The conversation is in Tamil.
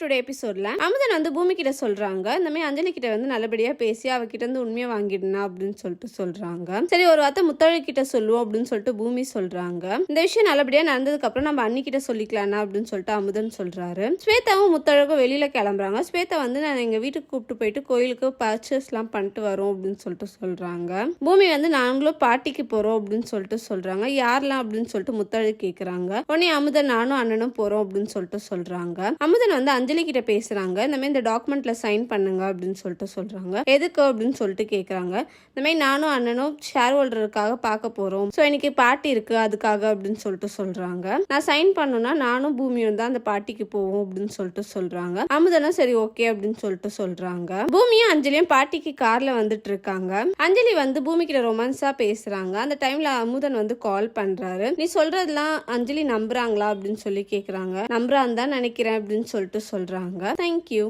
டுடே எபிசோட்ல அமுதன் வந்து பூமி கிட்ட சொல்றாங்க. இந்த மாதிரி அஞ்சலி கிட்ட வந்து நல்லபடியா பேசி அவகிட்ட இருந்து உண்மையை வாங்கிடுனா அப்படின்னு சொல்லிட்டு சொல்றாங்க. சரி ஒரு வார்த்தை முத்தழி கிட்ட சொல்லுவோம் அப்படின்னு சொல்லிட்டு பூமி சொல்றாங்க. இந்த விஷயம் நல்லபடியா நடந்ததுக்கு அப்புறம் நம்ம அண்ணி கிட்ட சொல்லிக்கலாம்னா அப்படின்னு சொல்லிட்டு அமுதன் சொல்றாரு. ஸ்வேதாவும் முத்தழகும் வெளியில கிளம்புறாங்க. ஸ்வேதா வந்து நான் எங்க வீட்டுக்கு கூப்பிட்டு போயிட்டு கோயிலுக்கு பர்ச்சேஸ் எல்லாம் பண்ணிட்டு வரோம் அப்படின்னு சொல்லிட்டு சொல்றாங்க. பூமி வந்து நாங்களும் பாட்டிக்கு போறோம் அப்படின்னு சொல்லிட்டு சொல்றாங்க. யாரெல்லாம் அப்படின்னு சொல்லிட்டு முத்தழகு கேக்குறாங்க. உடனே அமுதன் நானும் அண்ணனும் போறோம் அப்படின்னு சொல்லிட்டு சொல்றாங்க. அமுதன் வந்து அஞ்சலி கிட்ட பேசுறாங்க. இந்த மாதிரி இந்த டாக்குமெண்ட்ல சைன் பண்ணுங்க அப்படின்னு சொல்லிட்டு சொல்றாங்க. எதுக்கு அப்படின்னு சொல்லிட்டு கேக்குறாங்க. இந்த மாதிரி நானும் அண்ணனும் ஷேர் ஹோல்டருக்காக பார்க்க போறோம். ஸோ எனக்கு பார்ட்டி இருக்கு அதுக்காக அப்படின்னு சொல்லிட்டு சொல்றாங்க. நான் சைன் பண்ணுன்னா நானும் பூமியும் தான் அந்த பார்ட்டிக்கு போவோம் அப்படின்னு சொல்லிட்டு சொல்றாங்க. அமுதனும் சரி ஓகே அப்படின்னு சொல்லிட்டு சொல்றாங்க. பூமியும் அஞ்சலியும் பார்ட்டிக்கு கார்ல வந்துட்டு இருக்காங்க. அஞ்சலி வந்து பூமி கிட்ட ரொமான்ஸா பேசுறாங்க. அந்த டைம்ல அமுதன் வந்து கால் பண்றாரு. நீ சொல்றதெல்லாம் அஞ்சலி நம்புறாங்களா அப்படின்னு சொல்லி கேக்குறாங்க. நம்புறான்னு தான் நினைக்கிறேன் அப்படின்னு சொல்லிட்டு சொல்றாங்க தேங்க்யூ